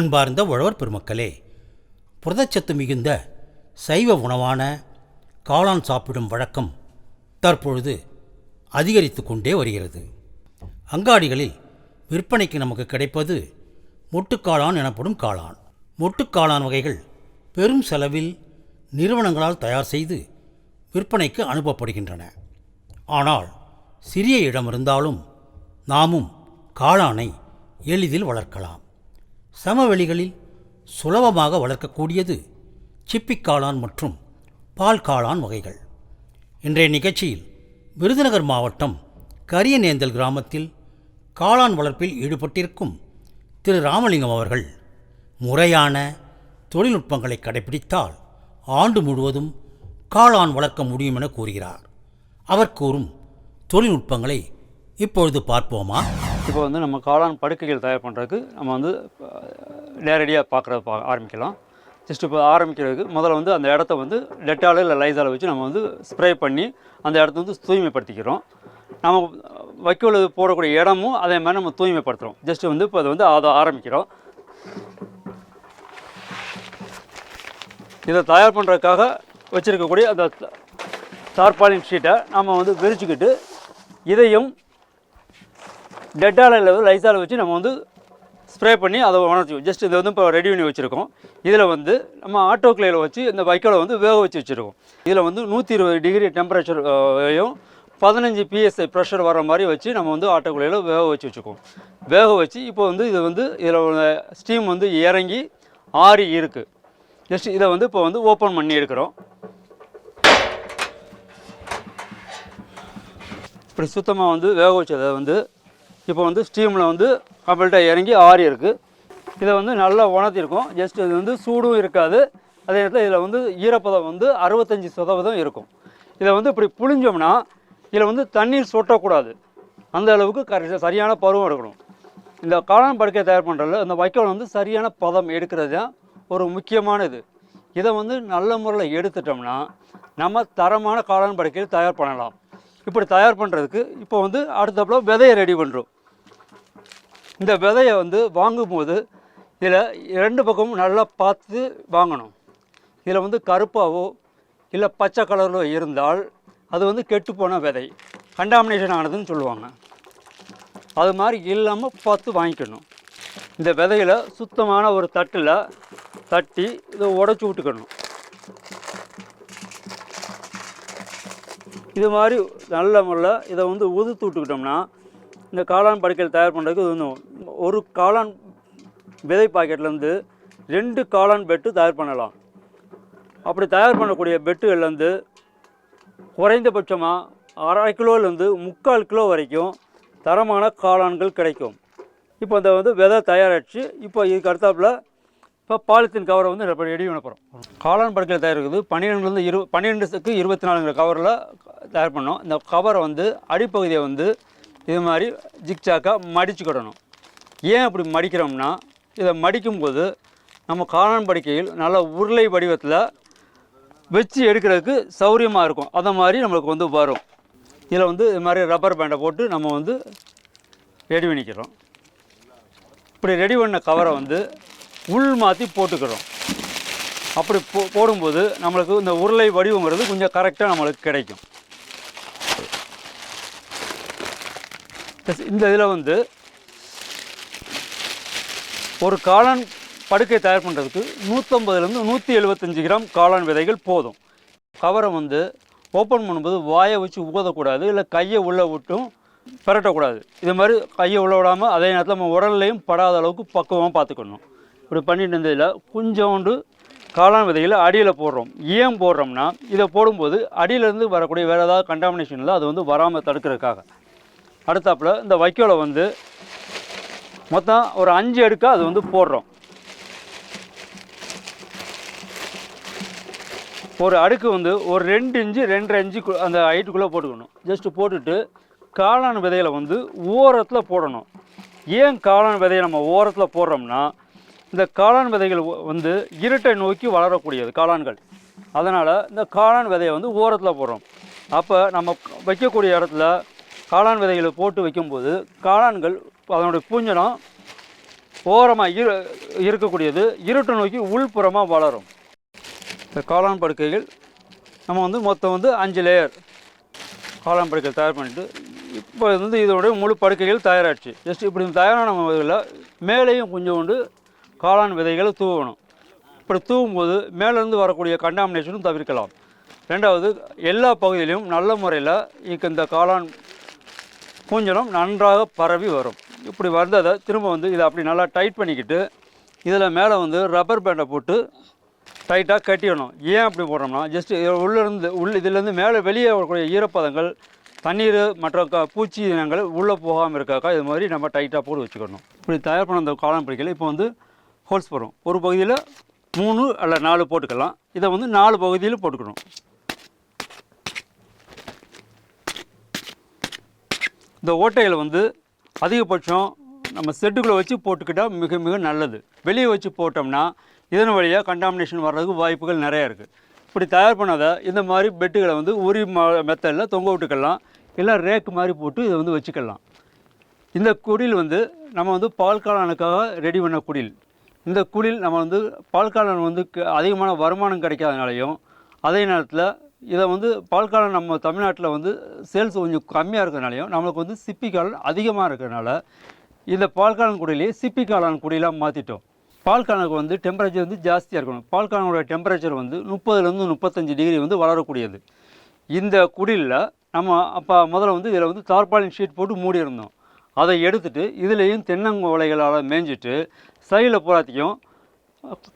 அன்பார்ந்த உழவர் பெருமக்களே புரதச்சத்து மிகுந்த சைவ உணவான காளான் சாப்பிடும் வழக்கம் தற்பொழுது அதிகரித்து கொண்டே வருகிறது. அங்காடிகளில் விற்பனைக்கு நமக்கு கிடைப்பது மொட்டுக்காளான் எனப்படும் காளான். மொட்டுக்காளான் வகைகள் பெரும் செலவில் நிறுவனங்களால் தயார் செய்து விற்பனைக்கு அனுப்பப்படுகின்றன. ஆனால் சிறிய இடம் இருந்தாலும் நாமும் காளானை எளிதில் வளர்க்கலாம். சமவெளிகளில் சுலபமாக வளர்க்கக்கூடியது சிப்பிக்காளான் மற்றும் பால் காளான் வகைகள். இன்றைய நிகழ்ச்சியில் விருதுநகர் மாவட்டம் கரியநேந்தல் கிராமத்தில் காளான் வளர்ப்பில் ஈடுபட்டிருக்கும் திரு ராமலிங்கம் அவர்கள் முறையான தொழில்நுட்பங்களை கடைபிடித்தால் ஆண்டு முழுவதும் காளான் வளர்க்க முடியும் என கூறுகிறார். அவர் கூறும் தொழில்நுட்பங்களை இப்பொழுது பார்ப்போமா? இப்போ வந்து நம்ம காளான் படுக்கைகள் தயார் பண்ணுறதுக்கு நம்ம வந்து நேரடியாக பார்க்குறத பா ஆரம்பிக்கலாம். ஜஸ்ட் இப்போ ஆரம்பிக்கிறதுக்கு முதல்ல வந்து அந்த இடத்த வந்து டெட்டால் இல்லை லைசால வச்சு நம்ம வந்து ஸ்ப்ரே பண்ணி அந்த இடத்த வந்து தூய்மைப்படுத்திக்கிறோம். நம்ம வைக்கோல் போடக்கூடிய இடமும் அதே மாதிரி நம்ம தூய்மைப்படுத்துகிறோம் ஜஸ்ட் வந்து இப்போ அதை வந்து அதை ஆரம்பிக்கிறோம். இதை தயார் பண்ணுறதுக்காக வச்சுருக்கக்கூடிய அந்த தார்பாலின் ஷீட்டை நம்ம வந்து விரிச்சுக்கிட்டு இதையும் டெட்டால் இல்லை லைசால் வச்சு நம்ம வந்து ஸ்ப்ரே பண்ணி அதை உணர்ச்சி ஜஸ்ட் இது வந்து இப்போ ரெடி பண்ணி வச்சுருக்கோம். இதில் வந்து நம்ம ஆட்டோ கிளையில் வச்சு இந்த வைக்கோலை வந்து வேக வச்சு வச்சுருக்கோம். இதில் வந்து நூற்றி இருபது டிகிரி டெம்பரேச்சரையும் பதினஞ்சு பிஎஸ்ஐ ப்ரெஷர் வர மாதிரி வச்சு நம்ம வந்து ஆட்டோ வேக வச்சு வச்சுக்குவோம் வேக வச்சு இப்போ வந்து இது வந்து இதில் ஸ்டீம் வந்து இறங்கி ஆறி இருக்குது ஜஸ்ட் இதை வந்து இப்போ வந்து ஓப்பன் பண்ணி எடுக்கிறோம். இப்படி சுத்தமாக வந்து வேக வச்சதை வந்து இப்போ வந்து ஸ்டீமில் வந்து கம்ப்ளீட்டாக இறங்கி ஆறி இருக்குது இதை வந்து நல்லா உணர்த்திருக்கும். ஜஸ்ட் இது வந்து சூடும் இருக்காது. அதே நேரத்தில் இதில் வந்து ஈரப்பதம் வந்து அறுபத்தஞ்சி சதவீதம் இருக்கும். இதை வந்து இப்படி புழிஞ்சோம்னா இதில் வந்து தண்ணீர் சொட்டக்கூடாது. அந்த அளவுக்கு கரெக்டாக சரியான பருவம் எடுக்கணும். இந்த காளான் படுக்கை தயார் பண்ணுறதுல இந்த வைக்கோல் வந்து சரியான பதம் எடுக்கிறது தான் ஒரு முக்கியமான இது. இதை வந்து நல்ல முறையில் எடுத்துட்டோம்னா நம்ம தரமான காளான் படுக்கையை தயார் பண்ணலாம். இப்படி தயார் பண்ணுறதுக்கு இப்போ வந்து அடுத்தப்பல விதையை ரெடி பண்ணுறோம் இந்த விதையை வந்து வாங்கும்போது இதில் ரெண்டு பக்கமும் நல்லா பார்த்து வாங்கணும். இதில் வந்து கருப்பாவோ இல்லை பச்சை கலரிலோ இருந்தால் அது வந்து கெட்டுப்போன விதை. கண்டாமினேஷன் ஆனதுன்னு சொல்லுவாங்க. அது மாதிரி இல்லாமல் பார்த்து வாங்கிக்கணும். இந்த விதையில் சுத்தமான ஒரு தட்டில் தட்டி இதை உடச்சி விட்டுக்கணும். இது மாதிரி நல்ல முறையில் இதை வந்து உதுத்து விட்டுக்கிட்டோம்னா இந்த காளான் படுக்கையில் தயார் பண்ணுறதுக்கு இது ஒரு காளான் விதை பாக்கெட்லேருந்து ரெண்டு காளான் பெட்டு தயார் பண்ணலாம். அப்படி தயார் பண்ணக்கூடிய பெட்டுகள்லேருந்து குறைந்தபட்சமாக அரை கிலோலேருந்து முக்கால் கிலோ வரைக்கும் தரமான காளான்கள் கிடைக்கும். இப்போ இந்த வந்து விதை தயாராகிடுச்சு இப்போ இதுக்கு அடுத்தாப்புல இப்போ பாலித்தீன் கவரை வந்து இப்போ ரெடி அனுப்புகிறோம் காளான் படுக்கையில் தயாரிக்கிறது பன்னிரெண்டுலேருந்து இரு பன்னிரெண்டுக்கு இருபத்தி நாலுங்கிற கவரில் தயார் பண்ணோம். இந்த கவரை வந்து அடிப்பகுதியை வந்து இது மாதிரி ஜிக்ஜாக்காக மடிச்சுக்கிடணும். ஏன் அப்படி மடிக்கிறோம்னா இதை மடிக்கும்போது நம்ம காளான் படுக்கையில் நல்ல உருளை வடிவத்தில் வச்சு எடுக்கிறதுக்கு சௌரியமாக இருக்கும். அந்த மாதிரி நம்மளுக்கு வந்து வரும். இதில் வந்து இது மாதிரி ரப்பர் பேண்டை போட்டு நம்ம வந்து ரெடி பண்ணிக்கிறோம். இப்படி ரெடி பண்ண கவரை வந்து உள் மாற்றி போட்டுக்கிறோம். அப்படி போ போடும்போது நம்மளுக்கு இந்த உருளை வடிவங்கிறது கொஞ்சம் கரெக்டாக நம்மளுக்கு கிடைக்கும். இந்த இதில் வந்து ஒரு காளான் படுக்கை தயார் பண்ணுறதுக்கு நூற்றம்பதுலேருந்து நூற்றி எழுபத்தஞ்சு கிராம் காளான் விதைகள் போதும். கவரை வந்து ஓப்பன் பண்ணும்போது வாயை வச்சு ஊதக்கூடாது இல்லை கையை உள்ளே விட்டும் பிரட்டக்கூடாது. இது மாதிரி கையை உள்ள விடாமல் அதே நேரத்தில் நம்ம உடல்லையும் படாத அளவுக்கு பக்குவமாக பார்த்துக்கணும். இப்படி பண்ணிட்டு இருந்ததில் கொஞ்சோண்டு காளான் விதைகளை அடியில் போடுறோம். ஏன் போடுறோம்னா இதை போடும்போது அடியிலேருந்து வரக்கூடிய வேறு ஏதாவது கண்டாமினேஷனில் அது வந்து வராமல் தடுக்கிறதுக்காக. அடுத்தாப்புல இந்த வைக்கோலை வந்து மொத்தம் ஒரு அஞ்சு அடுக்காக அது வந்து போடுறோம். ஒரு அடுக்கு வந்து ஒரு ரெண்டு இன்ச்சு ரெண்டரை இன்ச்சு அந்த ஹைட்டுக்குள்ளே போட்டுக்கணும். ஜஸ்ட்டு போட்டுட்டு காளான் விதைகளை வந்து ஓரத்தில் போடணும். ஏன் காளான் விதையை நம்ம ஓரத்தில் போடுறோம்னா இந்த காளான் விதைகள் வந்து இருட்டை நோக்கி வளரக்கூடியது காளான்கள். அதனால் இந்த காளான் விதையை வந்து ஓரத்தில் போடுறோம். அப்போ நம்ம வைக்கக்கூடிய இடத்துல காளான் விதைகளை போட்டு வைக்கும்போது காளான்கள் அதனுடைய பூஞ்சனம் ஓரமாக இரு இருக்கக்கூடியது. இருட்டை நோக்கி உள்புறமாக வளரும். இந்த காளான் படுக்கைகள் நம்ம வந்து மொத்தம் வந்து அஞ்சு லேயர் காளான் படுக்கைகள் தயார் பண்ணிட்டு இப்போ வந்து இதோடைய முழு படுக்கைகள் தயாராகிடுச்சு ஜஸ்ட் இப்படி தயாரான இதில் மேலேயும் கொஞ்சோண்டு காளான் விதைகளை தூவணும். இப்படி தூவும்போது மேலேருந்து வரக்கூடிய கண்டாமினேஷனும் தவிர்க்கலாம். ரெண்டாவது எல்லா பகுதியிலையும் நல்ல முறையில் இந்த காளான் பூஞ்சனம் நன்றாக பரவி வரும். இப்படி வந்ததை திரும்ப வந்து இதை அப்படி நல்லா டைட் பண்ணிக்கிட்டு இதில் மேலே வந்து ரப்பர் பேண்டை போட்டு டைட்டாக கட்டிடணும். ஏன் அப்படி போடுறோம்னா ஜஸ்ட் உள்ளேருந்து உள் இதுலேருந்து மேலே வெளியே வரக்கூடிய ஈரப்பதங்கள் தண்ணீர் மற்ற க பூச்சி இனங்கள் உள்ளே போகாமல் இருக்காக்கா இது மாதிரி நம்ம டைட்டாக போட்டு வச்சுக்கணும். இப்படி தயார் பண்ண அந்த காலம் பிடிக்கல. இப்போ வந்து ஹோல்ஸ் போடுறோம். ஒரு பகுதியில் மூணு அல்ல நாலு போட்டுக்கலாம். இதை வந்து நாலு பகுதியில் போட்டுக்கணும். இந்த ஓட்டைகள் வந்து அதிகபட்சம் நம்ம செட்டுக்குள்ளே வச்சு போட்டுக்கிட்டால் மிக மிக நல்லது. வெளியே வச்சு போட்டோம்னா இதன் வழியாக கண்டாமினேஷன் வர்றதுக்கு வாய்ப்புகள் நிறையா இருக்குது இப்படி தயார் பண்ணாத இந்த மாதிரி பெட்டுகளை வந்து உரி மெத்தடில் தொங்க விட்டுக்கலாம். இல்லை ரேக் மாதிரி போட்டு இதை வந்து வச்சுக்கலாம். இந்த குடில் வந்து நம்ம வந்து பால் காளானுக்காக ரெடி பண்ண குடில். இந்த குடில் நம்ம வந்து பால் காளான் வந்து அதிகமான வருமானம் கிடைக்காதனாலையும் அதே நேரத்தில் இதை வந்து பால் நம்ம தமிழ்நாட்டில் வந்து சேல்ஸ் கொஞ்சம் கம்மியாக இருக்கிறனாலையும் நம்மளுக்கு வந்து சிப்பி காளான் அதிகமாக இருக்கிறனால இந்த பால் காளான் சிப்பி காளான் குடிலாம் மாற்றிட்டோம் பால்கானுக்கு வந்து டெம்பரேச்சர் வந்து ஜாஸ்தியாக இருக்கணும். பால் டெம்பரேச்சர் வந்து முப்பதுலேருந்து முப்பத்தஞ்சு டிகிரி வந்து வளரக்கூடியது. இந்த குடிலில் நம்ம அப்போ முதல்ல வந்து இதில் வந்து தார்பாலின் ஷீட் போட்டு மூடி இருந்தோம் அதை எடுத்துட்டு இதுலேயும் தென்னங்கோலைகளால் மேய்ஞ்சிட்டு சைடில் பூராத்தையும்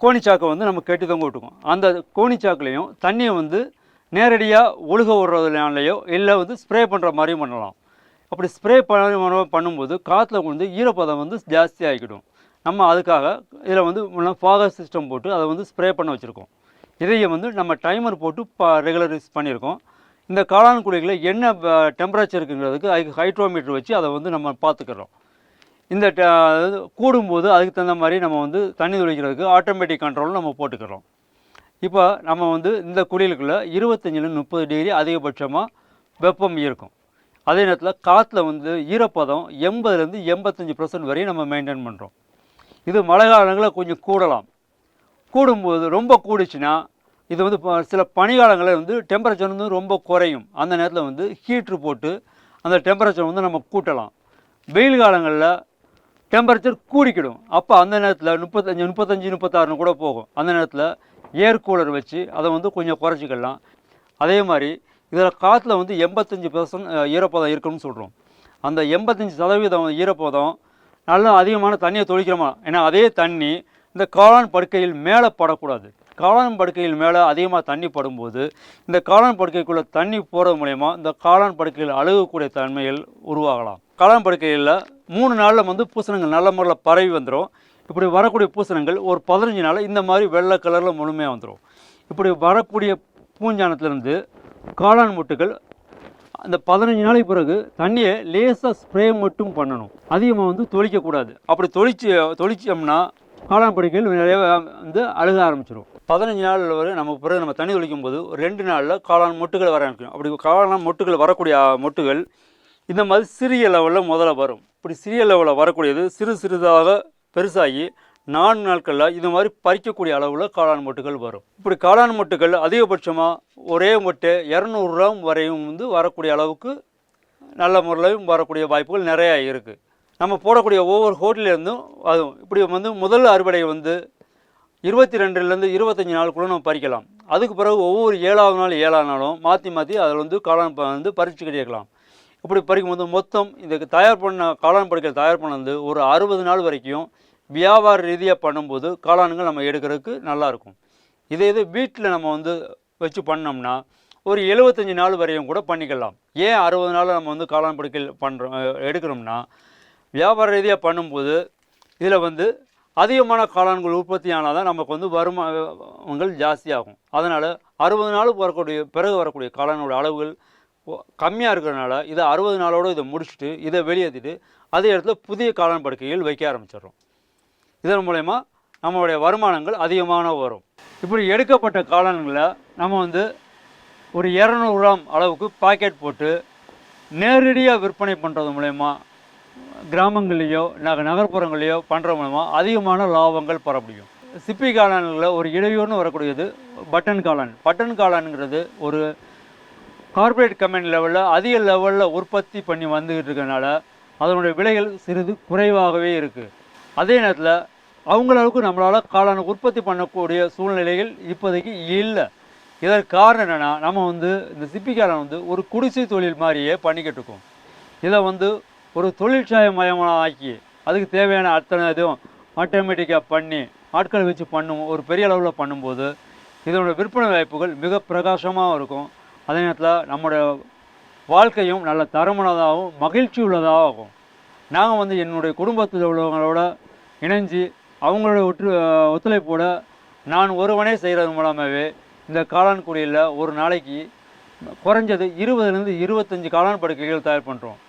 கோணிச்சாக்கை வந்து நம்ம கட்டி தொங்க விட்டுக்கோம் அந்த கோணிச்சாக்குலேயும் தண்ணியை வந்து நேரடியாக ஒழுக விடுறதுனாலையோ இல்லை வந்து ஸ்ப்ரே பண்ணுற மாதிரியும் பண்ணலாம். அப்படி ஸ்ப்ரே பண்ண பண்ணும்போது காற்றுல வந்து ஈரப்பதம் வந்து ஜாஸ்தி ஆகிக்கிடும். நம்ம அதுக்காக இதில் வந்து ஃபாகர் சிஸ்டம் போட்டு அதை வந்து ஸ்ப்ரே பண்ண வச்சுருக்கோம். இதையும் வந்து நம்ம டைமர் போட்டு ப ரெகுலரைஸ் பண்ணியிருக்கோம். இந்த காளான் குழிகளை என்ன டெம்பரேச்சர் இருக்குங்கிறதுக்கு அதுக்கு ஹைட்ரோமீட்டர் வச்சு அதை வந்து நம்ம பார்த்துக்கிறோம். இந்த ட- அதாவது கூடும்போது அதுக்கு தகுந்த மாதிரி நம்ம வந்து தண்ணி துளிக்கிறதுக்கு ஆட்டோமேட்டிக் கண்ட்ரோல் நம்ம போட்டுக்கிறோம். இப்போ நம்ம வந்து இந்த குளியலுக்குள்ளே இருபத்தஞ்சிலேருந்து முப்பது டிகிரி அதிகபட்சமாக வெப்பம் இருக்கும். அதே நேரத்தில் காற்றுல வந்து ஈரப்பதம் எண்பதுலேருந்து எண்பத்தஞ்சு பர்சன்ட் வரையும் நம்ம மெயின்டைன் பண்ணுறோம் இது மழை காலங்களில் கொஞ்சம் கூடலாம். கூடும்போது ரொம்ப கூடுச்சுன்னா இது வந்து சில பனிகாலங்களில் வந்து டெம்பரேச்சர் வந்து ரொம்ப குறையும். அந்த நேரத்தில் வந்து ஹீட்ரு போட்டு அந்த டெம்பரேச்சர் வந்து நம்ம கூட்டலாம். வெயில் காலங்களில் டெம்பரேச்சர் கூடிக்கிடும். அப்போ அந்த நேரத்தில் முப்பத்தஞ்சு முப்பத்தஞ்சு முப்பத்தாறுன்னு கூட போகும். அந்த நேரத்தில் ஏர் கூலர் வச்சு அதை வந்து கொஞ்சம் குறைச்சிக்கலாம். அதே மாதிரி இதில் காற்றுல வந்து எண்பத்தஞ்சு பர்சன்ட் ஈரப்பதம் இருக்குன்னு சொல்கிறோம் அந்த எண்பத்தஞ்சு சதவீதம் ஈரப்பதம் நல்லா அதிகமான தண்ணியை தொழிக்கிறோமா ஏன்னா அதே தண்ணி இந்த காளான் படுக்கையில் மேலே படக்கூடாது. காளான் படுக்கையில் மேலே அதிகமாக தண்ணி படும்போது இந்த காளான் படுக்கைக்குள்ளே தண்ணி போகிறது மூலயமா இந்த காளான் படுக்கையில் அழுகக்கூடிய தன்மைகள் உருவாகலாம். காளான் படுக்கையில் மூணு நாளில் வந்து பூசணங்கள் நல்ல முறையில் பரவி வந்துடும் இப்படி வரக்கூடிய பூசணங்கள் ஒரு பதினஞ்சு நாள் இந்த மாதிரி வெள்ளை கலரில் முழுமையாக வந்துடும் இப்படி வரக்கூடிய பூஞ்சானத்துலேருந்து காளான் முட்டுகள் அந்த பதினஞ்சு நாளைக்கு பிறகு தண்ணியை லேசாக ஸ்ப்ரே மட்டும் பண்ணணும். அதிகமாக வந்து தொளிக்கக்கூடாது அப்படி தொளிச்சு தொளிச்சோம்னா காளான் படுக்கைகள் நிறைய வந்து அழுக ஆரம்பிச்சிடும் பதினஞ்சு நாள் வரை நம்ம பிறகு நம்ம தண்ணி தொளிக்கும் போது ஒரு ரெண்டு நாளில் காளான் மொட்டுகள் வர ஆரம்பிக்கும். அப்படி காளான் மொட்டுகள் வரக்கூடிய மொட்டுகள் இந்த மாதிரி சிறிய லெவலில் முதல்ல வரும். இப்படி சிறிய லெவலில் வரக்கூடியது சிறு சிறிதாக பெருசாகி நான்கு நாட்களில் இது மாதிரி பறிக்கக்கூடிய அளவில் காளான் மொட்டுகள் வரும். இப்படி காளான் மொட்டுகள் அதிகபட்சமாக ஒரே மொட்டை இரநூறுவாம் வரையும் வந்து வரக்கூடிய அளவுக்கு நல்ல முறையிலும் வரக்கூடிய வாய்ப்புகள் நிறையா இருக்குது நம்ம போடக்கூடிய ஒவ்வொரு ஹோட்டலேருந்தும் அதுவும் இப்படி வந்து முதல் அறுவடை வந்து இருபத்தி ரெண்டுலேருந்து இருபத்தஞ்சி நாளுக்குள்ள நம்ம பறிக்கலாம். அதுக்கு பிறகு ஒவ்வொரு ஏழாவது நாள் ஏழாவது நாளும் மாற்றி மாற்றி அதில் வந்து காளான் வந்து பறிச்சுக்கிட்டே இருக்கலாம். இப்படி பறிக்கும்போது மொத்தம் இதுக்கு தயார் பண்ண காளான் படுக்கைகள் தயார் பண்ணது ஒரு அறுபது நாள் வரைக்கும் வியாபார ரீதியாக பண்ணும்போது காளான்கள் நம்ம எடுக்கிறதுக்கு நல்லாயிருக்கும் இதே இது வீட்டில் நம்ம வந்து வச்சு பண்ணோம்னா ஒரு எழுபத்தஞ்சி நாள் வரையும் கூட பண்ணிக்கலாம். ஏன் அறுபது நாள் நம்ம வந்து காளான் படுக்கைகள் பண்ணுறோம் எடுக்கிறோம்னா வியாபார ரீதியாக பண்ணும்போது இதில் வந்து அதிகமான காளான்கள் உற்பத்தி ஆனால் தான் நமக்கு வந்து வருமானங்கள் ஜாஸ்தியாகும். அதனால் அறுபது நாள் வரக்கூடிய பிறகு வரக்கூடிய காளானோட அளவுகள் கம்மியாக இருக்கிறனால இதை அறுபது நாளோடு இதை முடிச்சுட்டு இதை வெளியேற்றிட்டு அதே இடத்துல புதிய காளான் படுக்கைகள் வைக்க ஆரம்பிச்சிடுறோம். இதன் மூலயமா நம்மளுடைய வருமானங்கள் அதிகமான வரும். இப்படி எடுக்கப்பட்ட காளான்களை நம்ம வந்து ஒரு இரநூறு கிராம் அளவுக்கு பாக்கெட் போட்டு நேரடியாக விற்பனை பண்ணுறது மூலயமா கிராமங்கள்லேயோ நக நகர்ப்புறங்களையோ பண்ணுற மூலமாக அதிகமான லாபங்கள் பெற முடியும். சிப்பி காளான்களில் ஒரு இடையூறுன்னு வரக்கூடியது பட்டன் காளான். பட்டன் காளான்ங்கிறது ஒரு கார்ப்பரேட் கம்பெனி லெவலில் அதிக லெவலில் உற்பத்தி பண்ணி வந்துக்கிட்டு இருக்கனால அதனுடைய விலைகள் சிறிது குறைவாகவே இருக்குது அதே நேரத்தில் அவங்களவுக்கு நம்மளால் காலான உற்பத்தி பண்ணக்கூடிய சூழ்நிலைகள் இப்போதைக்கு இல்லை. இதற்கு காரணம் என்னென்னா நம்ம வந்து இந்த சிப்பிக்காரன் வந்து ஒரு குடிசை தொழில் மாதிரியே பண்ணிக்கிட்டு இருக்கோம். இதை வந்து ஒரு தொழிற்சாலை மயமாக ஆக்கி அதுக்கு தேவையான அத்தனை இதுவும் ஆட்டோமேட்டிக்காக பண்ணி ஆட்களை வச்சு பண்ணும் ஒரு பெரிய அளவில் பண்ணும்போது இதனோட விற்பனை வாய்ப்புகள் மிக பிரகாசமாக இருக்கும். அதே நேரத்தில் நம்முடைய வாழ்க்கையும் நல்ல தரமானதாகவும் மகிழ்ச்சி உள்ளதாகவும் ஆகும் நாங்கள் வந்து என்னுடைய குடும்பத்தில் உள்ளவங்களோட இணைஞ்சு அவங்களோட ஒற்று ஒத்துழைப்போட நான் ஒருவனே செய்கிறது மூலமாகவே இந்த காளான் குடியில் ஒரு நாளைக்கு குறைஞ்சது இருபதுலேருந்து இருபத்தஞ்சி காளான் படுக்கைகள் தயார் பண்ணுறோம்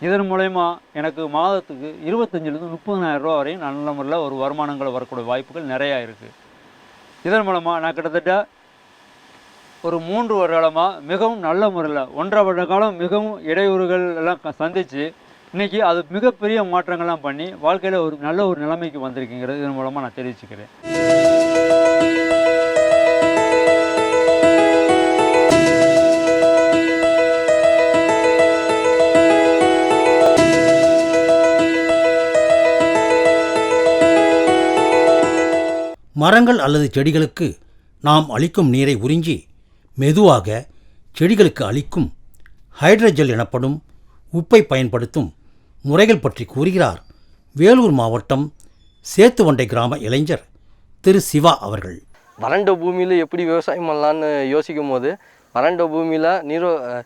இதன் மூலயமா எனக்கு மாதத்துக்கு இருபத்தஞ்சிலேருந்து முப்பதனாயிரம் ரூபா வரையும் நல்ல முறையில் ஒரு வருமானங்கள் வரக்கூடிய வாய்ப்புகள் நிறையா இருக்குது இதன் மூலமாக நான் கிட்டத்தட்ட ஒரு மூன்று வருடமாக மிகவும் நல்ல முறையில் ஒன்றரை வருட காலம் மிகவும் இடையூறுகள் எல்லாம் சந்தித்து இன்றைக்கி இன்னைக்கு அது மிகப்பெரிய மாற்றங்கள்லாம் பண்ணி வாழ்க்கையில் ஒரு நல்ல ஒரு நிலைமைக்கு வந்திருக்குங்கிறது இதன் மூலமாக நான் தெரிவிச்சுக்கிறேன். மரங்கள் அல்லது செடிகளுக்கு நாம் அளிக்கும் நீரை உறிஞ்சி மெதுவாக செடிகளுக்கு அளிக்கும் ஹைட்ரஜல் எனப்படும் உப்பை பயன்படுத்தும் முறைகள் பற்றி கூறுகிறார் வேலூர் மாவட்டம் சேத்துவண்டை கிராம இளைஞர் திரு சிவா அவர்கள். வறண்ட பூமியில் எப்படி விவசாயம் பண்ணலான்னு யோசிக்கும் போது வறண்ட பூமியில் நீரோ அஹ்,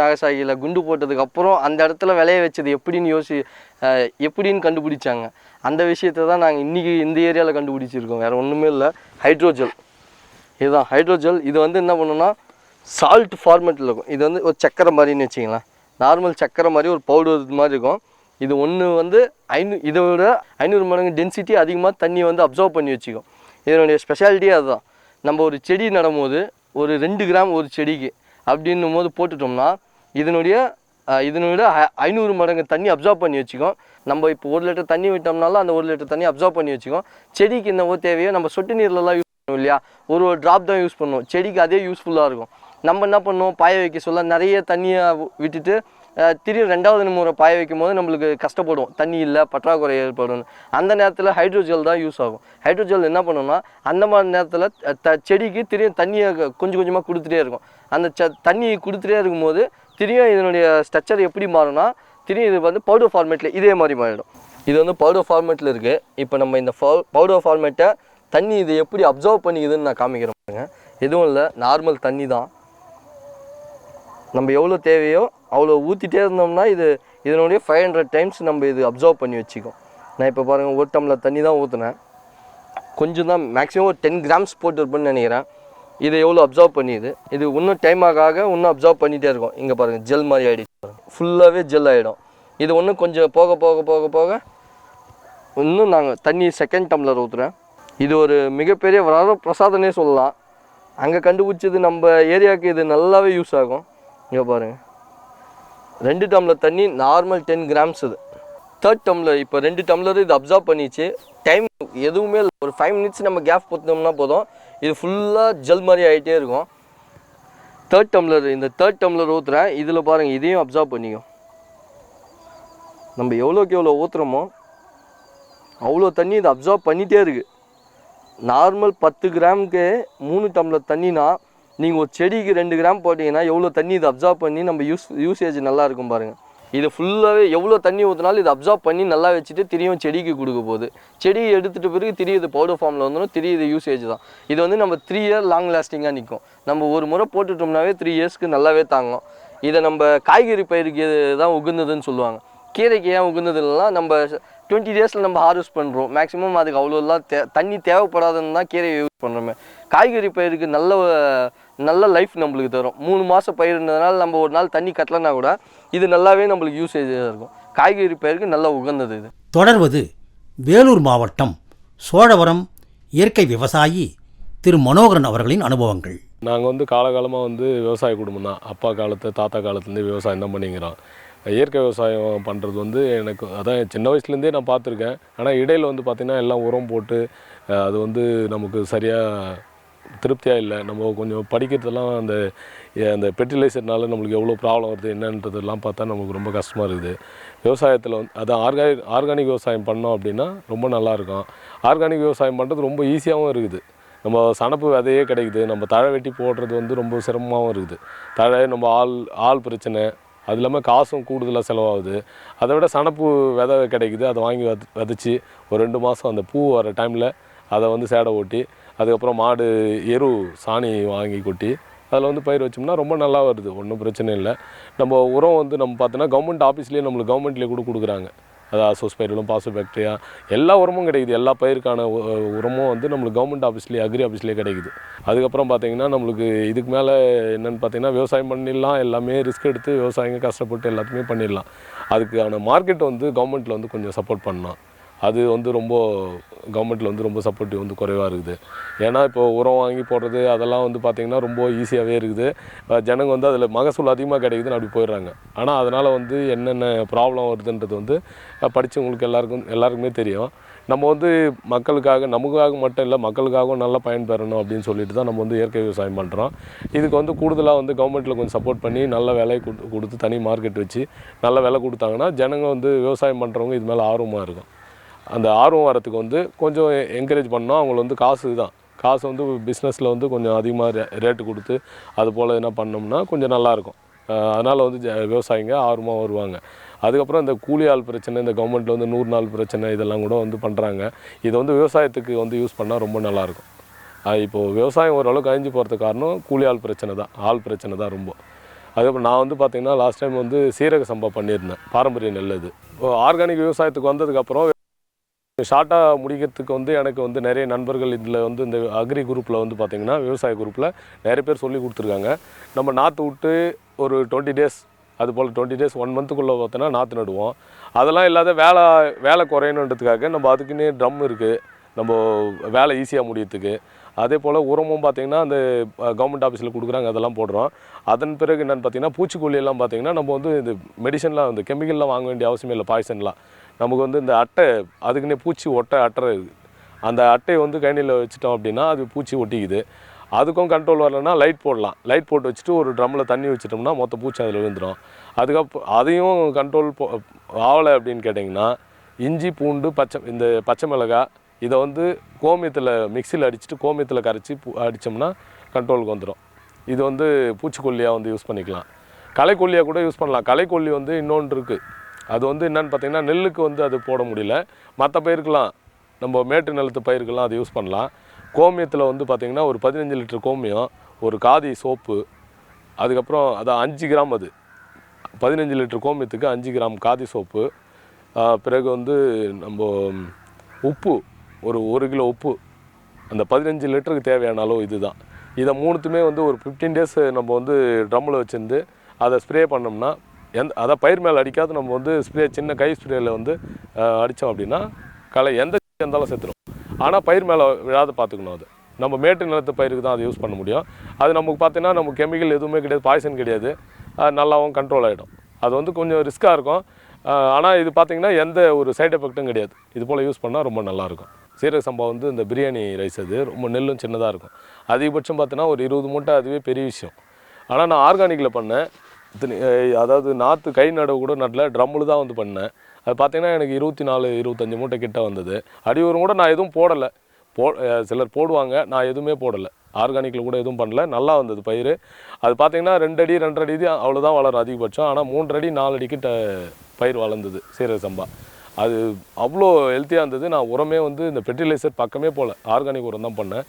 நாகசாகியில் குண்டு போட்டதுக்கு அப்புறம் அந்த இடத்துல விளைய வச்சது எப்படின்னு யோசி எப்படின்னு கண்டுபிடிச்சாங்க. அந்த விஷயத்தை தான் நாங்கள் இன்றைக்கி இந்த ஏரியாவில் கண்டுபிடிச்சிருக்கோம். வேறு ஒன்றுமே இல்லை. ஹைட்ரோஜல். இதுதான் ஹைட்ரோஜல் இது வந்து என்ன பண்ணுன்னா சால்ட் ஃபார்மேட்டில் இருக்கும். இது வந்து ஒரு சக்கரை மாதிரின்னு வச்சிங்களேன் நார்மல் சக்கரை மாதிரி ஒரு பவுடர் மாதிரி இருக்கும். இது ஒன்று வந்து ஐநூ இதை விட ஐநூறு மடங்கு டென்சிட்டி அதிகமாக தண்ணியை வந்து அப்சர்வ் பண்ணி வச்சுக்கும். இதனுடைய ஸ்பெஷாலிட்டியே அதுதான். நம்ம ஒரு செடி நடும்போது ஒரு ரெண்டு கிராம் ஒரு செடிக்கு அப்படின்னும் போது போட்டுட்டோம்னா இதனுடைய இதனோட இதனுடைய ஐ- ஐநூறு மடங்கு தண்ணி அப்சர்வ் பண்ணி வச்சுக்கும். நம்ம இப்போ ஒரு லிட்டர் தண்ணி விட்டோம்னாலும் அந்த ஒரு லிட்டர் தண்ணி அப்சர்வ் பண்ணி வச்சுக்கோம். செடிக்கு என்னவோ தேவையோ நம்ம சொட்டு நீர்லலாம் யூஸ் இல்லையா? ஒரு ஒரு ட்ராப் தான் யூஸ் பண்ணுவோம் செடிக்கு அதே யூஸ்ஃபுல்லாக இருக்கும். நம்ம என்ன பண்ணுவோம்? பாய வைக்க சொல்ல நிறைய தண்ணியை விட்டுட்டு திடீர் ரெண்டாவது முறை பாய வைக்கும் போது நம்மளுக்கு கஷ்டப்படும். தண்ணி இல்லை பற்றாக்குறை ஏற்படும். அந்த நேரத்தில் ஹைட்ரோஜெல் தான் யூஸ் ஆகும். ஹைட்ரோஜெல் என்ன பண்ணணும்னா அந்த மாதிரி நேரத்தில் த செடிக்கு திரும்ப தண்ணியை கொஞ்சம் கொஞ்சமாக கொடுத்துட்டே இருக்கும். அந்த ச தண்ணி கொடுத்துட்டே இருக்கும்போது திரும்ப இதனுடைய ஸ்ட்ரக்சர் எப்படி மாறும்னா திரும்ப இது வந்து பவுடர் ஃபார்மேட்டில் இதே மாதிரி மாறிடும். இது வந்து பவுடர் ஃபார்மேட்டில் இருக்குது இப்போ நம்ம இந்த பவுடர் ஃபார்மேட்டை தண்ணி இதை எப்படி அப்சர்வ் பண்ணிக்குதுன்னு நான் காமிக்கிறேன் பாருங்க. எதுவும் இல்லை நார்மல் தண்ணி தான். நம்ம எவ்வளோ தேவையோ அவ்வளோ ஊற்றிட்டே இருந்தோம்னா இது இதனுடைய ஃபைவ் ஹண்ட்ரட் டைம்ஸ் நம்ம இது அப்சர்வ் பண்ணி வச்சுக்கோம். நான் இப்போ பாருங்கள் ஒரு டம்ளர் தண்ணி தான் ஊற்றுனேன் கொஞ்சம் தான் மேக்ஸிமம் ஒரு டென் கிராம்ஸ் போட்டுருப்பேன்னு நினைக்கிறேன். இதை எவ்வளோ அப்சர்வ் பண்ணிடுது இது இன்னும் டைம் ஆக ஆக இன்னும் அப்சர்வ் பண்ணிகிட்டே இருக்கும். இங்கே பாருங்கள் ஜெல் மாதிரி ஆகிடுச்சு ஃபுல்லாகவே ஜெல் ஆகிடும் இது ஒன்றும் கொஞ்சம் போக போக போக போக இன்னும் நாங்கள் தண்ணி செகண்ட் டம்ளர் ஊற்றுறேன் இது ஒரு மிகப்பெரிய வர பிரசாதனே சொல்லலாம். அங்கே கண்டுபிடிச்சது நம்ம ஏரியாவுக்கு இது நல்லாவே யூஸ் ஆகும். இங்கே பாருங்கள் ரெண்டு டம்ளர் தண்ணி நார்மல் டென் கிராம்ஸ் இது. தேர்ட் டம்ளர் இப்போ ரெண்டு டம்ளர் இது அப்சர்வ் பண்ணிச்சு. டைம் எதுவுமே இல்லை. ஒரு ஃபைவ் மினிட்ஸ் நம்ம கேப் கொடுத்தோம்னா போதும். இது ஃபுல்லாக ஜெல் மாதிரி ஆகிட்டே இருக்கும். தேர்ட் டம்ளர் இந்த தேர்ட் டம்ளர் ஊற்றுறேன் இதில் பாருங்கள் இதையும் அப்சர்வ் பண்ணிக்கும் நம்ம எவ்வளோக்கு எவ்வளோ ஊற்றுறோமோ அவ்வளோ தண்ணி இது அப்சர்வ் பண்ணிகிட்டே இருக்குது நார்மல் பத்து கிராமுக்கு மூணு டம்ளர் தண்ணினா நீங்கள் ஒரு செடிக்கு ரெண்டு கிராம் போட்டிங்கன்னா எவ்வளோ தண்ணி இது அப்சர்வ் பண்ணி நம்ம யூஸ் யூசேஜ் நல்லா இருக்கும் பாருங்கள் இது ஃபுல்லாகவே எவ்வளோ தண்ணி ஊற்றினாலும் இது அப்சர்வ் பண்ணி நல்லா வச்சுட்டு திரியும் செடிக்கு கொடுக்க போகுது. செடியை எடுத்துகிட்டு பிறகு திரியுது இது பவுடர் ஃபார்மில் வந்துடும் திரியுது இது யூசேஜ் தான். இது வந்து நம்ம த்ரீ இயர் லாங் லாஸ்டிங்காக நிற்கும் நம்ம ஒரு முறை போட்டுட்டோம்னாவே த்ரீ இயர்ஸ்க்கு நல்லாவே தாங்கும். இதை நம்ம காய்கறி பயிருக்கு தான் உகுந்ததுன்னு சொல்லுவாங்க. கீரைக்கு ஏன் உகந்தது இல்லைன்னா நம்ம டுவெண்ட்டி டேஸில் நம்ம ஹார்வெஸ்ட் பண்ணுறோம் மேக்ஸிமம் அதுக்கு அவ்வளோலாம் தே தண்ணி தேவைப்படாதுன்னு தான் கீரையை யூஸ் பண்ணுறோமே காய்கறி பயிருக்கு நல்ல நல்ல லைஃப் நம்மளுக்கு தரும். மூணு மாதம் பயிர்ன்றதுனால நம்ம ஒரு நாள் தண்ணி கட்டலைன்னா கூட இது நல்லாவே நம்மளுக்கு யூசேஜாக இருக்கும். காய்கறி பயிருக்கு நல்ல உகந்தது இது. தொடர்வது வேலூர் மாவட்டம் சோழவரம் இயற்கை விவசாயி திரு மனோகரன் அவர்களின் அனுபவங்கள். நாங்கள் வந்து காலகாலமாக வந்து விவசாய குடும்பம் தான் அப்பா காலத்து தாத்தா காலத்துலேருந்து விவசாயம் தான் பண்ணிக்கிறோம். இயற்கை விவசாயம் பண்ணுறது வந்து எனக்கு அதான் சின்ன வயசுலேருந்தே நான் பார்த்துருக்கேன். ஆனால் இடையில் வந்து பார்த்திங்கன்னா எல்லாம் உரம் போட்டு அது வந்து நமக்கு சரியாக திருப்தியாக இல்லை. நம்ம கொஞ்சம் படிக்கிறதெல்லாம் அந்த அந்த ஃபெர்டிலைசர்னால நம்மளுக்கு எவ்வளோ ப்ராப்ளம் வருது என்னன்றதெல்லாம் பார்த்தா நமக்கு ரொம்ப கஷ்டமாக இருக்குது. விவசாயத்தில் வந்து அதான் ஆர்கானிக் ஆர்கானிக் விவசாயம் பண்ணோம் அப்படின்னா ரொம்ப நல்லாயிருக்கும். ஆர்கானிக் விவசாயம் பண்ணுறது ரொம்ப ஈஸியாகவும் இருக்குது. நம்ம சனப்பு விதையே கிடைக்குது. நம்ம தழை வெட்டி போடுறது வந்து ரொம்ப சிரமமாகவும் இருக்குது. தழை நம்ம ஆள் ஆள் பிரச்சனை அது இல்லாமல் காசும் கூடுதலாக செலவாகுது. அதை விட சனப்பு விதை கிடைக்குது அதை வாங்கி வித விதைச்சி ஒரு ரெண்டு மாதம் அந்த பூ வர டைமில் அதை வந்து சேடை ஓட்டி அதுக்கப்புறம் மாடு எரு சாணி வாங்கி கொட்டி அதில் வந்து பயிர் வச்சோம்னா ரொம்ப நல்லா வருது ஒன்றும் பிரச்சனை இல்லை. நம்ம உரம் வந்து நம்ம பார்த்தோன்னா கவர்மெண்ட் ஆஃபீஸ்லேயே நம்மளுக்கு கவர்மெண்ட்லேயே கூட கொடுக்குறாங்க. அதாவது அசோஸ்பைரிலும் பாசோ பாக்டீரியா எல்லா உரமும் கிடைக்குது. எல்லா பயிருக்கான உ- உரமும் வந்து நம்மளுக்கு கவர்மெண்ட் ஆஃபீஸ்லேயே அக்ரி ஆஃபீஸ்லேயே கிடைக்குது. அதுக்கப்புறம் பார்த்திங்கன்னா நம்மளுக்கு இதுக்கு மேலே என்னென்னு பார்த்தீங்கன்னா விவசாயம் பண்ணிடலாம். எல்லாமே ரிஸ்க் எடுத்து விவசாயிங்க கஷ்டப்பட்டு எல்லாத்தையுமே பண்ணிடலாம். அதுக்கான மார்க்கெட் வந்து கவர்மெண்ட்டில் வந்து கொஞ்சம் சப்போர்ட் பண்ணலாம். அது வந்து ரொம்ப கவர்மெண்ட்டில் வந்து ரொம்ப சப்போர்ட்டிவ் வந்து குறைவாக இருக்குது. ஏன்னா இப்போ உரம் வாங்கி போடுறது அதெல்லாம் வந்து பார்த்திங்கன்னா ரொம்ப ஈஸியாகவே இருக்குது. ஜனங்க வந்து அதில் மகசூல் அதிகமாக கிடைக்குதுன்னு அப்படி போயிடுறாங்க. ஆனால் அதனால் வந்து என்னென்ன ப்ராப்ளம் வருதுன்றது வந்து படித்தவங்களுக்கு படிச்சவங்களுக்கு எல்லாருக்கும் எல்லாருக்குமே தெரியும். நம்ம வந்து மக்களுக்காக நமக்காக மட்டும் இல்லை மக்களுக்காகவும் நல்லா பயன்பெறணும் அப்படின்னு சொல்லிட்டு தான் நம்ம வந்து இயற்கை விவசாயம் பண்ணுறோம் இதுக்கு வந்து கூடுதலாக வந்து கவர்மெண்ட்டில் கொஞ்சம் சப்போர்ட் பண்ணி நல்ல விலை கொடு- கொடுத்து தனி மார்க்கெட் வச்சு நல்ல விலை கொடுத்தாங்கன்னா ஜனங்க வந்து விவசாயம் பண்ணுறவங்க இது மேலே ஆர்வமாக இருக்கும். அந்த ஆர்வம் வரத்துக்கு வந்து கொஞ்சம் என்கரேஜ் பண்ணோம். அவங்கள வந்து காசு தான். காசு வந்து பிஸ்னஸில் வந்து கொஞ்சம் அதிகமாக ரே ரேட்டு கொடுத்து அது போல் என்ன பண்ணோம்னா கொஞ்சம் நல்லாயிருக்கும் அதனால் வந்து ஜ- விவசாயிங்க ஆர்வமாக வருவாங்க. அதுக்கப்புறம் இந்த கூலி ஆள் பிரச்சனை இந்த கவர்மெண்ட்டில் வந்து நூறு நாள் பிரச்சனை இதெல்லாம் கூட வந்து பண்ணுறாங்க இதை வந்து விவசாயத்துக்கு வந்து யூஸ் பண்ணால் ரொம்ப நல்லாயிருக்கும் இப்போது விவசாயம் ஓரளவுக்கு அழிஞ்சு போகிறதுக்கு காரணம் கூலி ஆள் பிரச்சனை தான். ஆள் பிரச்சனை தான் ரொம்ப. அதுக்கப்புறம் நான் வந்து பார்த்திங்கன்னா லாஸ்ட் டைம் வந்து சீரக சம்பா பண்ணியிருந்தேன். பாரம்பரிய நெல் இது ஆர்கானிக் விவசாயத்துக்கு வந்ததுக்கப்புறம் ஷார்ட்டாக முடிக்கிறதுக்கு வந்து எனக்கு வந்து நிறைய நண்பர்கள் இதில் வந்து இந்த அக்ரி குரூப்பில் வந்து பார்த்திங்கன்னா விவசாய குரூப்பில் நிறைய பேர் சொல்லி கொடுத்துருக்காங்க. நம்ம நாற்று விட்டு ஒரு டுவெண்ட்டி டேஸ் அது போல் டுவெண்ட்டி டேஸ் ஒன் மந்த்துக்குள்ளே பார்த்தோன்னா நாற்று நடுவோம். அதெல்லாம் இல்லாத வேலை வேலை குறையணுன்றதுக்காக நம்ம அதுக்குன்னே ட்ரம் இருக்குது நம்ம வேலை ஈஸியாக முடியறதுக்கு. அதே போல் உரமும் பார்த்திங்கன்னா அந்த கவர்மெண்ட் ஆஃபீஸில் கொடுக்குறாங்க அதெல்லாம் போடுறோம். அதன் பிறகு என்னென்னு பார்த்தீங்கன்னா பூச்சிக்கொல்லியெல்லாம் பார்த்திங்கன்னா நம்ம வந்து இந்த மெடிசன்லாம் வந்து கெமிக்கல்லாம் வாங்க வேண்டிய அவசியம் இல்லை பாய்சன்லாம் நமக்கு வந்து இந்த அட்டை அதுக்குன்னே பூச்சி ஒட்டை அட்டை இருக்குது அந்த அட்டையை வந்து கணினியில் வச்சுட்டோம் அப்படின்னா அது பூச்சி ஒட்டிக்குது. அதுக்கும் கண்ட்ரோல் வரலன்னா லைட் போடலாம். லைட் போட்டு வச்சுட்டு ஒரு ட்ரம்மில் தண்ணி வச்சிட்டோம்னா மொத்த பூச்சி அதில் விழுந்துடும் அதுக்கப்புறம் அதையும் கண்ட்ரோல் போ ஆகலை அப்படின்னு கேட்டிங்கன்னா இஞ்சி பூண்டு பச்சை இந்த பச்சை மிளகாய் இதை வந்து கோமியத்தில் மிக்சியில் அடிச்சுட்டு கோமியத்தில் கரைச்சி பூ அடித்தோம்னா கண்ட்ரோலுக்கு வந்துடும் இது வந்து பூச்சிக்கொல்லியாக வந்து யூஸ் பண்ணிக்கலாம். களைக்கொல்லியாக கூட யூஸ் பண்ணலாம். களைக்கொல்லி வந்து இன்னொன்று இருக்குது அது வந்து என்னென்னு பார்த்தீங்கன்னா நெல்லுக்கு வந்து அது போட முடியல. மற்ற பயிருக்கெலாம் நம்ம மேட்டு நிலத்து பயிருக்கெல்லாம் அது யூஸ் பண்ணலாம். கோமியத்தில் வந்து பார்த்திங்கன்னா ஒரு பதினஞ்சு லிட்டர் கோமியம் ஒரு காதி சோப்பு அதுக்கப்புறம் அதான் அஞ்சு கிராம் அது. பதினஞ்சு லிட்டர் கோமியத்துக்கு அஞ்சு கிராம் காதி சோப்பு பிறகு வந்து நம்ம உப்பு ஒரு ஒரு கிலோ உப்பு. அந்த பதினஞ்சு லிட்டருக்கு தேவையான அளவு இதுதான். இதை மூணுத்துமே வந்து ஒரு ஃபிஃப்டீன் டேஸ் நம்ம வந்து ட்ரம்மில் வச்சுருந்து அதை ஸ்ப்ரே பண்ணோம்னா எந்த அதை பயிர் மேலே அடிக்காத நம்ம வந்து ஸ்ப்ரே சின்ன கை ஸ்ப்ரேயில் வந்து அடித்தோம் அப்படின்னா களை எந்த இருந்தாலும் செத்துடும் ஆனால் பயிர் மேலே விழாத பார்த்துக்கணும் அது. நம்ம மேட்டு நிலத்து பயிருக்கு தான் அதை யூஸ் பண்ண முடியும். அது நமக்கு பார்த்தீங்கன்னா நமக்கு கெமிக்கல் எதுவுமே கிடையாது பாய்சன் கிடையாது. நல்லாவும் கண்ட்ரோல் ஆகிடும் அது வந்து கொஞ்சம் ரிஸ்க்காக இருக்கும். ஆனால் இது பார்த்திங்கன்னா எந்த ஒரு சைட் எஃபெக்ட்டும் கிடையாது. இது போல் யூஸ் பண்ணால் ரொம்ப நல்லாயிருக்கும் சீரக சம்பா வந்து இந்த பிரியாணி ரைஸ் அது ரொம்ப நெல்லும் சின்னதாக இருக்கும். அதிகபட்சம் பார்த்தீங்கன்னா ஒரு இருபது மூட்டை அதுவே பெரிய விஷயம். ஆனால் நான் ஆர்கானிக்கில் பண்ணேன். இத்தனை அதாவது நாற்று கை நடவு கூட நடல ட்ரம்மில் தான் வந்து பண்ணேன். அது பார்த்தீங்கன்னா எனக்கு இருபத்தி நாலு இருபத்தஞ்சி மூட்டை கிட்ட வந்தது. அடி உரம் கூட நான் எதுவும் போடலை. போ சிலர் போடுவாங்க நான் எதுவுமே போடலை. ஆர்கானிக்கில் கூட எதுவும் பண்ணல. நல்லா வந்தது பயிர் அது பார்த்தீங்கன்னா ரெண்டடி அடி ரெண்டரை அடி அவ்வளோதான் வளரும் அதிகபட்சம். ஆனால் மூன்றடி நாலடி கிட்ட பயிர் வளர்ந்தது சீரக சம்பா. அது அவ்வளோ ஹெல்த்தியாக இருந்தது. நான் உரமே வந்து இந்த ஃபெர்டிலைசர் பக்கமே போகல ஆர்கானிக் உரம் தான் பண்ணேன்.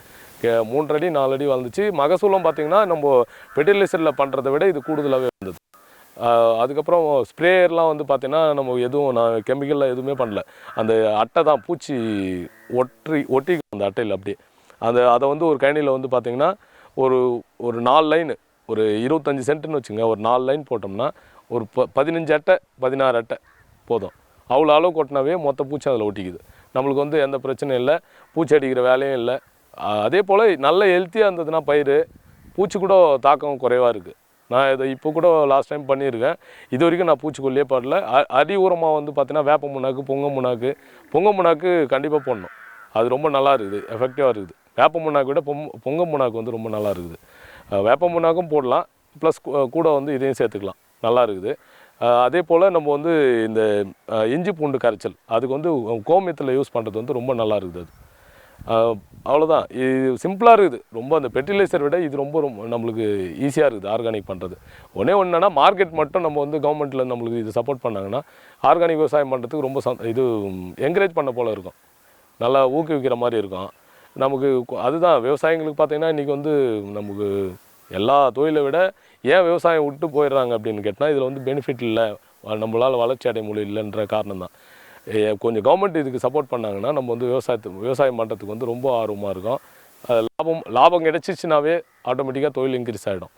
மூன்றடி நாலடி வளர்ந்துச்சு. மகசூலம் பார்த்திங்கன்னா நம்ம ஃபெர்டிலைசரில் பண்ணுறதை விட இது கூடுதலாகவே வந்தது. அதுக்கப்புறம் ஸ்ப்ரேயர்லாம் வந்து பார்த்திங்கன்னா நம்ம எதுவும் நான் கெமிக்கல்லாம் எதுவுமே பண்ணல. அந்த அட்டை தான் பூச்சி ஒற்றி ஒட்டி அந்த அட்டையில் அப்படியே. அந்த அதை வந்து ஒரு கழனியில் வந்து பார்த்திங்கன்னா ஒரு ஒரு நாலு லைனு ஒரு இருபத்தஞ்சி சென்ட்டுன்னு வச்சுங்க ஒரு நாலு லைன் போட்டோம்னா ஒரு ப பதினஞ்சு அட்டை பதினாறு அட்டை போதும். அவ்வளோ அளவு கொட்டினாவே மொத்த பூச்சி அதில் ஒட்டிக்குது. நம்மளுக்கு வந்து எந்த பிரச்சனையும் இல்லை பூச்சி அடிக்கிற வேலையும் இல்லை. அதே போல் நல்ல ஹெல்த்தியாக இருந்ததுன்னா பயிர் பூச்சி கூட தாக்கம் குறைவாக இருக்குது நான் இதை இப்போ கூட லாஸ்ட் டைம் பண்ணியிருக்கேன். இது வரைக்கும் நான் பூச்சிக்கொல்லியே பாடல. அடி உரமாக வந்து பார்த்தீங்கன்னா வேப்ப முன்னாக்கு பொங்க முன்னாக்கு பொங்க முன்னாக்கு கண்டிப்பாக போடணும். அது ரொம்ப நல்லா இருக்குது எஃபெக்டிவாக இருக்குது. வேப்ப முன்னாக்கு விட பொங் பொங்க முன்னாக்கு வந்து ரொம்ப நல்லா இருக்குது. வேப்ப முன்னாக்கும் போடலாம். ப்ளஸ் கூட வந்து இதையும் சேர்த்துக்கலாம். நல்லா இருக்குது. அதே போல் நம்ம வந்து இந்த இஞ்சி பூண்டு கரைச்சல் அதுக்கு வந்து கோமியத்தில் யூஸ் பண்ணுறது வந்து ரொம்ப நல்லா இருக்குது அது. அவ்வளோதான் இது சிம்பிளாக இருக்குது. ரொம்ப அந்த ஃபெர்டிலைசர் விட இது ரொம்ப ரொம்ப நம்மளுக்கு ஈஸியாக இருக்குது ஆர்கானிக் பண்ணுறது ஒன்றே ஒன்றுனா மார்க்கெட் மட்டும் நம்ம வந்து கவர்மெண்ட்டில் நம்மளுக்கு இது சப்போர்ட் பண்ணாங்கன்னா ஆர்கானிக் விவசாயம் பண்ணுறதுக்கு ரொம்ப சந்த இது என்கரேஜ் பண்ண போல் இருக்கும். நல்லா ஊக்குவிக்கிற மாதிரி இருக்கும். நமக்கு அதுதான் விவசாயிங்களுக்கு பார்த்தீங்கன்னா இன்றைக்கி வந்து நமக்கு எல்லா தொழிலை விட ஏன் விவசாயம் விட்டு போயிடுறாங்க அப்படின்னு கேட்டால் இதில் வந்து பெனிஃபிட் இல்லை. நம்மளால் வளர்ச்சி அடைய முடியலன்ற காரணம் தான் கொஞ்சம் கவர்மெண்ட் இதுக்கு சப்போர்ட் பண்ணாங்கன்னா நம்ம வந்து விவசாயத்துக்கு விவசாயம் பண்ணுறதுக்கு வந்து ரொம்ப ஆர்வமாக இருக்கும். அது லாபம் லாபம் கிடைச்சிச்சுனாவே ஆட்டோமேட்டிக்காக தொழில் இன்க்ரீஸ் ஆகிடும்